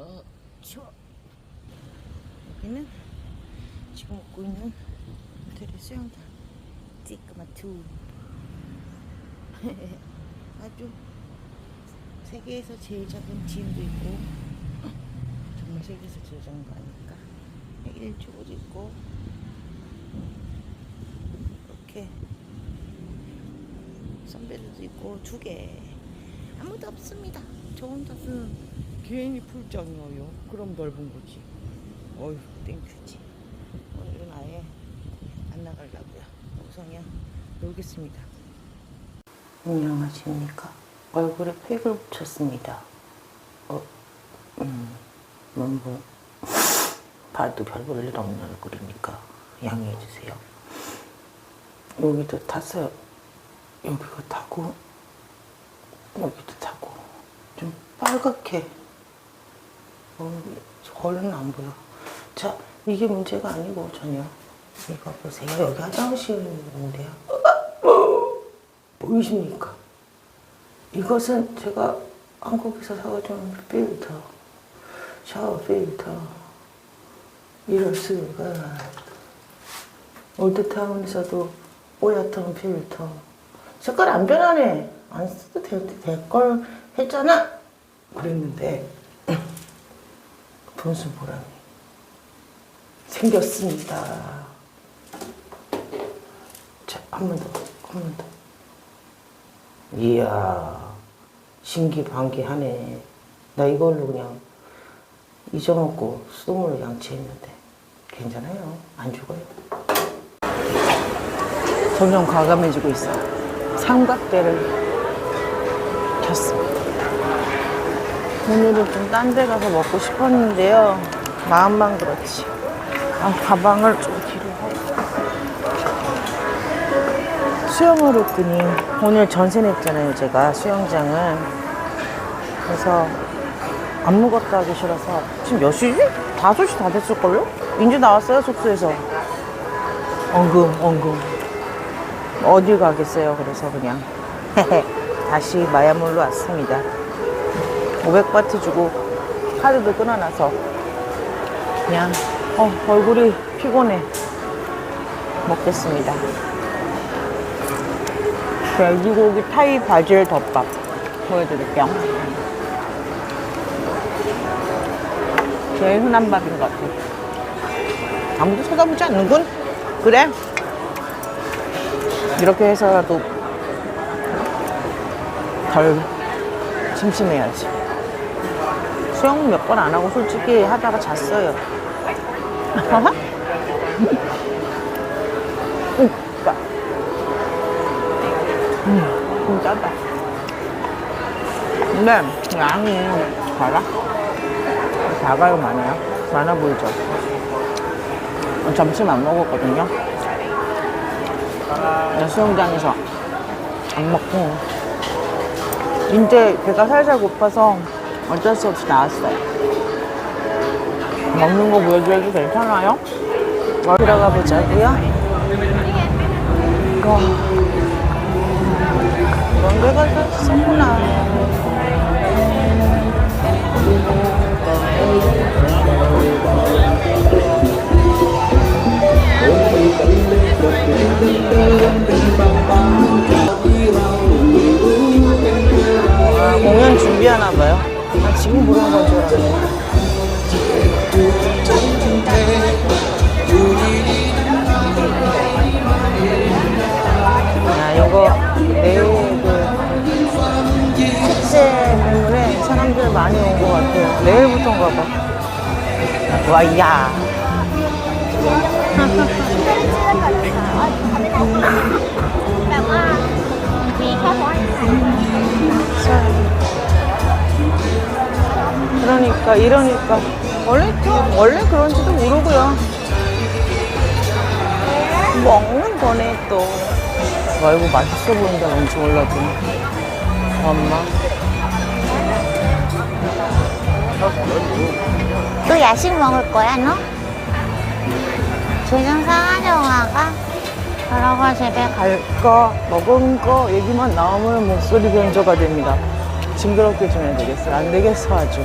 어, 추워. 여기는 지금 먹고 있는 호텔의 수영장. 찌끄마투. 아주 세계에서 제일 작은 지인도 있고, 정말 세계에서 제일 작은 거 아닐까. 일주고도 있고, 이렇게 선베드도 있고 두 개. 아무도 없습니다. 저 혼자 쓰는 개인이 풀장이에요. 그럼 넓은 거지. 어휴, 땡큐지. 오늘은 아예 안 나가려고요. 그냥 놀겠습니다. 안녕하십니까. 얼굴에 팩을 붙였습니다. 어, 음, 뭐, 뭐, 봐도 별 볼 일 없는 얼굴이니까 양해해 주세요. 여기도 탔어요. 여기가 타고, 여기도 빨갛게. 어, 얼른 안 보여. 자, 이게 문제가 아니고 전혀. 이거 보세요. 여기 화장실인데요. 보이십니까? 이것은 제가 한국에서 사가져온 필터, 샤워 필터. 이럴 수가. 올드타운에서도 뽀얗던 필터. 색깔 안 변하네. 안 써도 될, 될걸 했잖아. 그랬는데, 분수 보람이 생겼습니다. 자, 한 번 더, 한 번 더. 이야, 신기반기하네. 나 이걸로 그냥 잊어먹고 수돗물로 양치했는데 괜찮아요. 안 죽어요. 점점 과감해지고 있어. 삼각대를 켰습니다. 오늘은 좀 딴 데 가서 먹고 싶었는데요. 마음만 그렇지. 아, 가방을 좀 뒤로 하고. 수영을 했더니 오늘 전세 냈잖아요. 제가 수영장을. 그래서 안 무겁다 하기 싫어서 지금 몇 시지? 5시 다 됐을걸요? 인제 나왔어요 숙소에서 엉금 엉금 어디 가겠어요 그래서 그냥 다시 마야몰로 왔습니다 500바트 주고 카드도 끊어놔서 그냥 어, 얼굴이 피곤해 먹겠습니다 돼지고기 타이 바질 덮밥 보여드릴게요 제일 흔한 밥인 것 같아. 아무도 쳐다보지 않는군? 그래? 이렇게 해서라도 덜 심심해야지. 수영 몇 번 안 하고 솔직히 하다가 잤어요. 오빠. 음, 좀 짜다. 근데 양이 봐라. 작아요, 많아요? 많아 보이죠? 어, 점심 안 먹었거든요. 나 수영장에서 안 먹고 이제 배가 살살 고파서 어쩔 수 없이 나왔어요. 먹는 거 보여줘도 괜찮아요? 어, 들어가 보자고요. 와, 데가 있었구나. 아, 공연 준비하나 봐요. 아, 지금 부르는 건줄 알았네. 아, 요거 내일 그 축제 때문에 사람들 많이 온 것 같아요. 내일부터인가 봐. 와, 야. 그러니까 이러니까 원래 좀 원래 그런지도 모르고요. 먹는 거네 또. 와 이거 맛있어 보인다 뭔지 몰라도. 엄마. 또 야식 먹을 거야, 너? 지금 상하정아가 사랑아 집에 갈 거, 먹은 거 얘기만 나오면 목소리 변조가 됩니다. 징그럽게 좀 해야 되겠어. 안 되겠어 아주.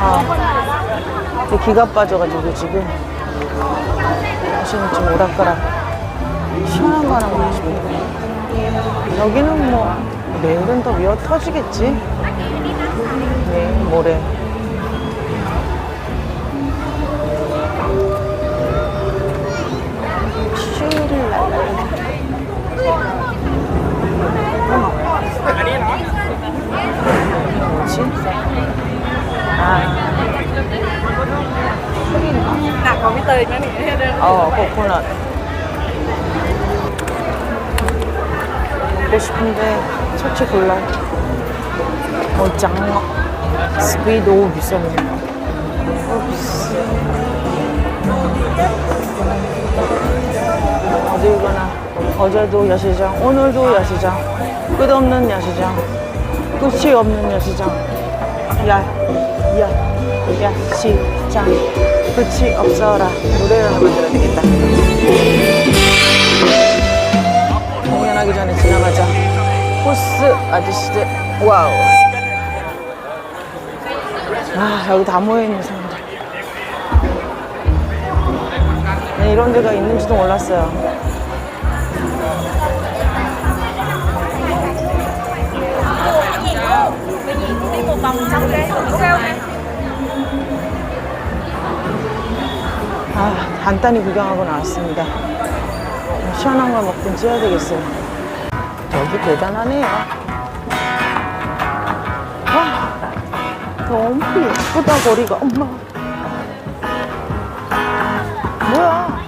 아, 내 기가 빠져가지고 지금. 다시는 좀 오락가락. 시원한 거 하나 먹고 싶은데 여기는 뭐 내일은 더 미어 터지겠지? 내일 모레 Nè 어, 코코넛. 먹고 싶은데 솔직히 골라. 어, 짱. 스피 너무 비싸네. 옵스. 어딜 가나. 어제도 야시장, 오늘도 야시장. 끝없는 야시장. 끝이 없는 야시장. 야, 야, 야시장. 끝이 없어라. 노래를 하나 만들어야 되겠다. 공연하기 전에 지나가자. 호스 아저씨들. 와우. 아, 여기 다 모여있는 사람들. 네, 이런 데가 있는지도 몰랐어요. 아, 간단히 구경하고 나왔습니다. 시원한 거 먹든 찌야 되겠어요. 여기 대단하네요. 아, 너무 예쁘다, 거리가. 엄마. 뭐야.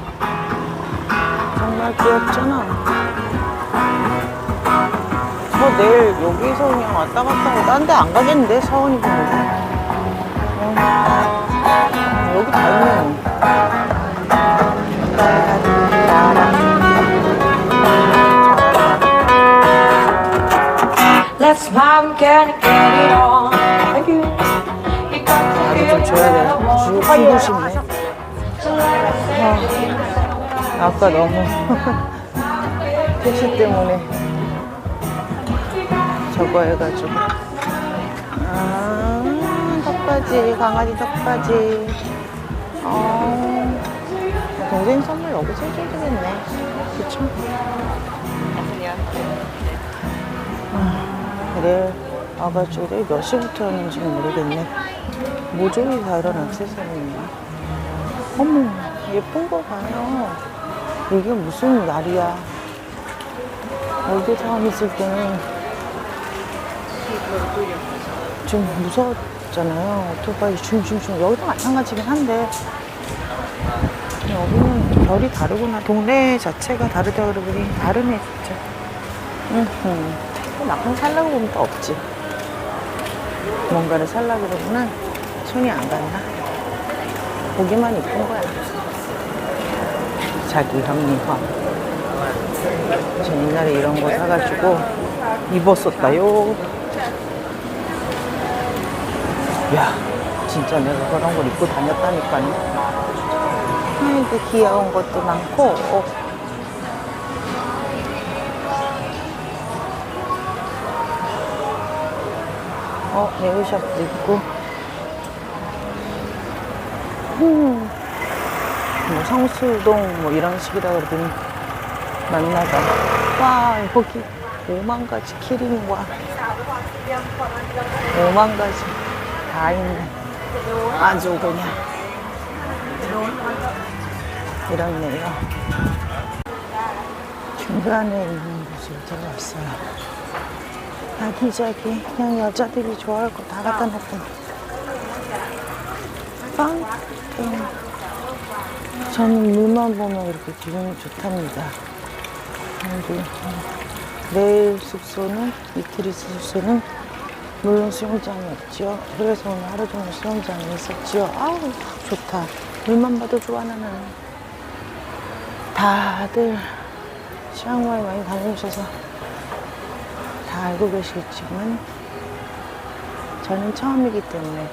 정말 귀엽잖아. 저 내일 여기서 그냥 왔다 갔다 하고 딴 데 안 가겠는데, 서원이 보고. 어. 여기 다 있네. Let's vibe, get it, get it on You got to 나도 feel 좀 줘야 돼. 주고 주고 싶네. 아, 아까 너무 택시 때문에 저거 해가지고. 아, 턱받이, 강아지 턱받이. 어, 동생 선물 여기서 해줘야 되겠네. 그쵸? 아, 그래. 와가지고 내일 몇 시부터였는지는 모르겠네. 모조리 다른 액세서리네요. 어머, 예쁜 거 봐요. 이게 무슨 날이야. 여기 처음 있을 때는 좀 무서웠잖아요. 오토바이 춤춤춤. 여기도 마찬가지긴 한데. 여기는 별이 다르구나. 동네 자체가 다르다 그러더니 다르네, 진짜. 응, 응. 막상 살라고 보면 또 없지. 뭔가를 살라고 그러면은 손이 안 간다. 보기만 이쁜 거야. 자기 합리화. 저 옛날에 이런 거 사가지고 입었었다요. 야, 진짜 내가 그런 걸 입고 다녔다니까요. 아이고, 귀여운 것도 많고. 어, 네오샵도 있고. 음, 뭐 성수동 뭐 이런 식이라 그러더니 만나다. 와, 여기 오만 가지 키링과 오만 가지 다 있네. 아주 그냥 이렇네요. 중간에 있는 곳을 들어왔어요. 아기자기 그냥 여자들이 좋아할 거 다 갖다 놨더니 빵 저는 물만 보면 이렇게 기분이 좋답니다. 여기 내일 숙소는 이틀 있을 숙소는 물론 수영장이 없지요. 그래서 오늘 하루 종일 수영장에 있었지요. 아우, 좋다. 물만 봐도 좋아, 나는. 다들 시ang마에 많이 다녀오셔서 다 알고 계시겠지만, 저는 처음이기 때문에,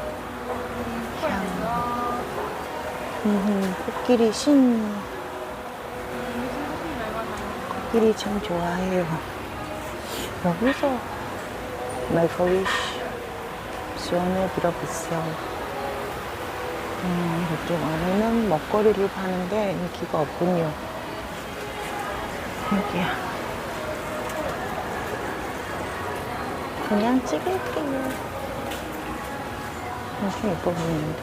시ang마. 음, 코끼리 신. 코끼리 참 좋아해요. 여기서 메이커위시 지원을 빌어보세요. 음, 이쪽 안에는 먹거리를 파는데 인기가 없군요. 여기야. 그냥 찍을게요. 엄청 예뻐 보이는데.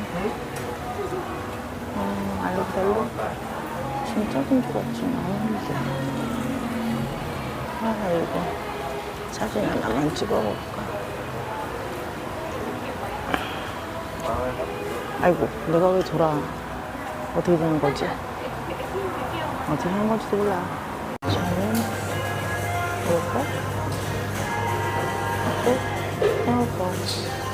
어, 알록달록. 진짜 공주 같진 않은데. 아, 이거. 사진 하나만 찍어볼까? 아이고, 내가 왜 돌아? 어떻게 되는 거지? 어떻게 하는 건지도 몰라. 저는 이거, 이거, 이거.